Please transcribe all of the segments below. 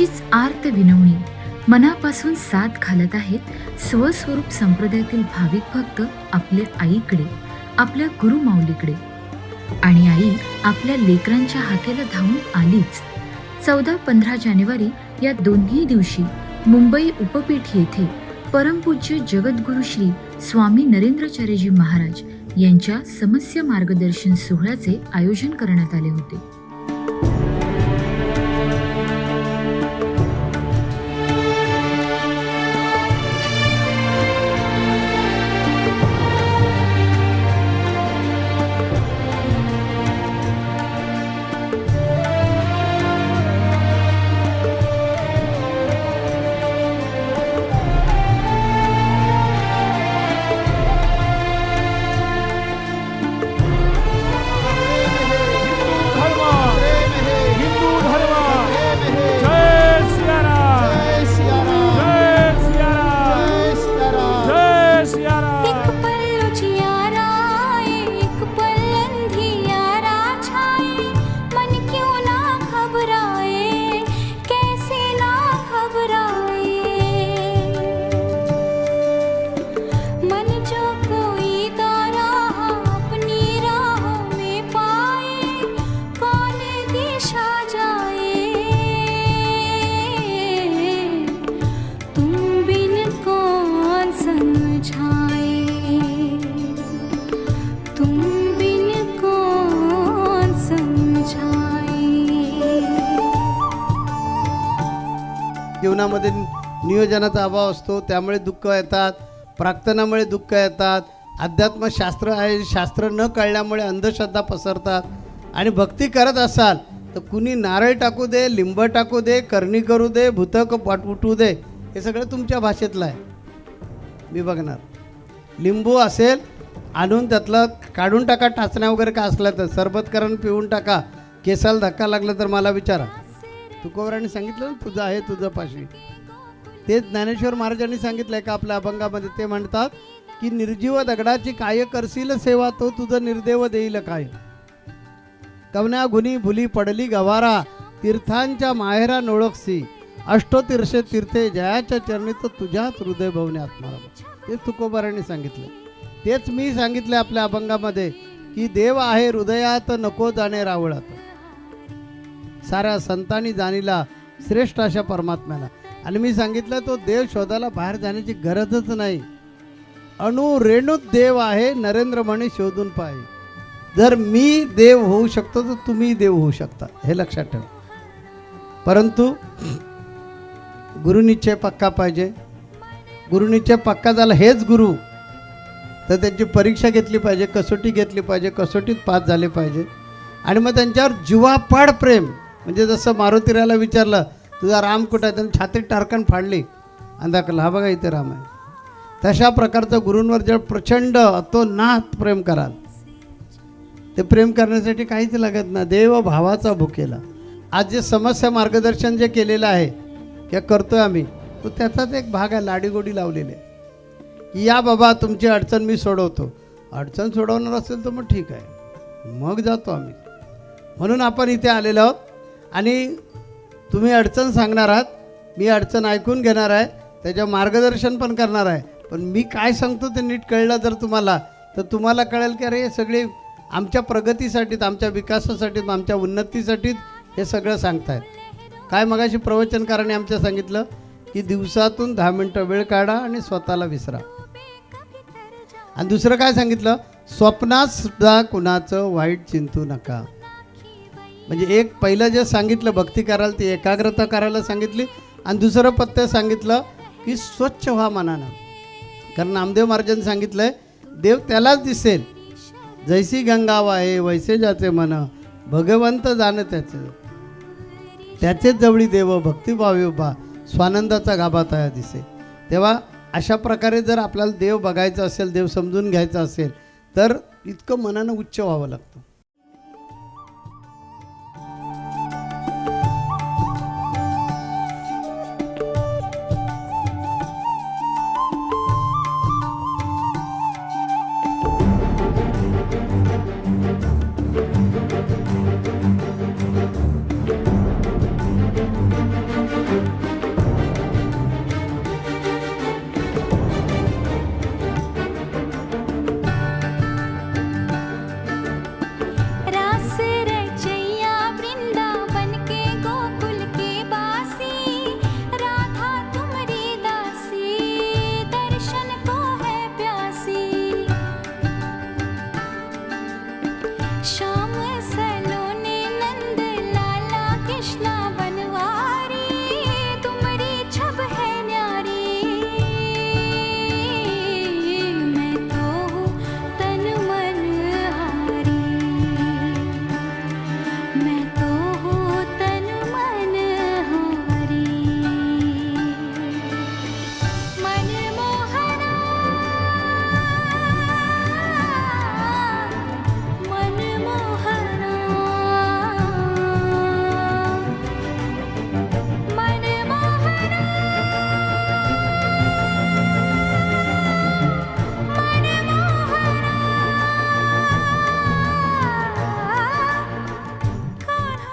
अशीच आर्त विनवणी मनापासून साथ घालत आहेत स्वस्वरूप संप्रदायातील भाविक भक्त आपल्या आईकडे आपल्या गुरुमाऊलीकडे आणि आई आपल्या लेकरांच्या हाकेला धावून आलीच. चौदा पंधरा जानेवारी या दोन्ही दिवशी मुंबई उपपीठ येथे परमपूज्य जगद्गुरु श्री स्वामी नरेंद्रचार्यजी महाराज यांच्या समस्या मार्गदर्शन सोहळ्याचे आयोजन करण्यात आले होते. जीवनामध्ये नियोजनाचा अभाव असतो त्यामुळे दुःख येतात प्रार्थनामुळे दुःख येतात. अध्यात्मशास्त्र आहे शास्त्र न कळल्यामुळे अंधश्रद्धा पसरतात. आणि भक्ती करत असाल तर कुणी नारळ टाकू दे लिंब टाकू दे करणी करू दे भूतक पाट उठू दे हे सगळं तुमच्या भाषेतलं आहे. मी बघणार. लिंबू असेल आणून त्यातलं काढून टाका टाचण्या वगैरे का असलं तर सरबत करून पिऊन टाका. केसाला धक्का लागला तर मला विचारा. तुकोबरांनी सांगितलं ना तुझं आहे तुझं पाशी. तेच ज्ञानेश्वर महाराजांनी सांगितलंय का आपल्या अभंगामध्ये ते म्हणतात की निर्जीव दगडाची काय करशील सेवा तो तुझं निर्देव देईल काय. कवन्या गुनी भुली पडली गवारा तीर्थांच्या माहेरा नोळखसी. अष्टोतीर्षे तीर्थे जयाच्या चरणी तर तुझ्याच हृदय भवने आत्माराम ते तुकोबरांनी सांगितलं तेच मी सांगितलं आपल्या अभंगामध्ये की देव आहे हृदयात नको जाणे रावळात. साऱ्या संतांनी जाणीला श्रेष्ठ अशा परमात्म्याला. आणि मी सांगितलं तो देव शोधायला बाहेर जाण्याची गरजच नाही. अणु रेणूत देव आहे नरेंद्र म्हणे शोधून पाय. जर मी देव होऊ शकतो तर तुम्ही देव होऊ शकता हे लक्षात ठेवा. परंतु गुरुनिश्चय पक्का पाहिजे. गुरुनिश्चय पक्का झाला हेच गुरु तर त्यांची परीक्षा घेतली पाहिजे कसोटी घेतली पाहिजे कसोटीत पास झाले पाहिजे. आणि मग त्यांच्यावर जीवापाड प्रेम म्हणजे जसं मारुतीराला विचारलं तुझा राम कुठं आहे? त्यानं छातीत टारकन फाडली. आणि दाखवलं हा बघा इथे राम आहे. तशा प्रकारचं गुरूंवर जर प्रचंड अतोनात प्रेम कराल ते प्रेम करण्यासाठी काहीच लागत ना देव भावाचा भुकेला. आज जे समस्या मार्गदर्शन जे केलेलं आहे किंवा करतोय आम्ही तो त्याचाच एक भाग आहे लाडीगोडी लावलेली आहे. की या बाबा तुमची अडचण मी सोडवतो. अडचण सोडवणार असेल तर मग ठीक आहे. मग जातो आम्ही. म्हणून आपण इथे आलेलो आहोत. आणि तुम्ही अडचण सांगणार आहात मी अडचण ऐकून घेणार आहे त्याच्या मार्गदर्शन पण करणार आहे. पण मी काय सांगतो ते नीट कळलं जर तुम्हाला तर तुम्हाला कळेल की अरे हे सगळे आमच्या प्रगतीसाठीच आमच्या विकासासाठीच आमच्या उन्नतीसाठीच हे सगळं सांगतायत. काय मगाशी प्रवचनकाराने आमच्या सांगितलं की दिवसातून दहा मिनटं वेळ काढा आणि स्वतःला विसरा. आणि दुसरं काय सांगितलं? स्वप्नात सुद्धा कुणाचं वाईट चिंतू नका. म्हणजे एक पहिलं जे सांगितलं भक्ती करायला ती एकाग्रता करायला सांगितली आणि दुसरं पत्ते सांगितलं की स्वच्छ व्हा मनानं. कारण नामदेव महाराजांनी सांगितलं आहे देव त्यालाच दिसेल. जैसी गंगा वाहे वैसे जाते मन भगवंत जाणं त्याचे. त्याचेच जवळी देव भक्तिभावी उभा स्वानंदाचा गाभा तया दिसे. तेव्हा अशा प्रकारे जर आपल्याला देव बघायचा असेल देव समजून घ्यायचा असेल तर इतकं मनानं उच्च व्हावं लागतं.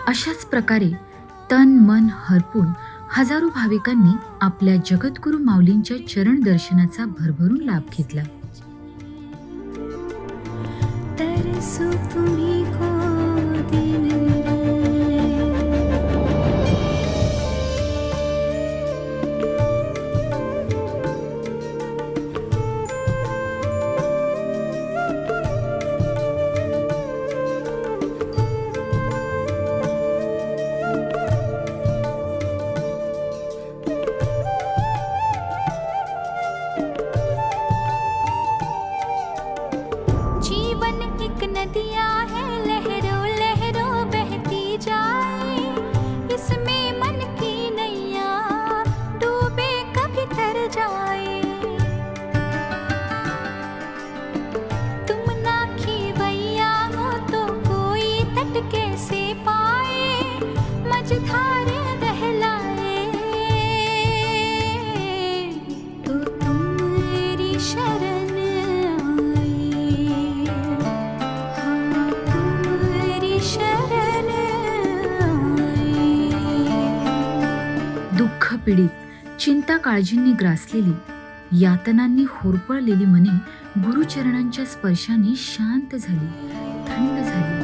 अशाच प्रकारे तन मन हरपून हजारो भाविकांनी आपल्या जगद्गुरु माऊलींच्या चरण दर्शनाचा भरभरून लाभ घेतला. पीडित चिंता काळजींनी ग्रासलेली यातनांनी होरपळलेली मने गुरुचरणांच्या स्पर्शाने शांत झाली थंड झाली.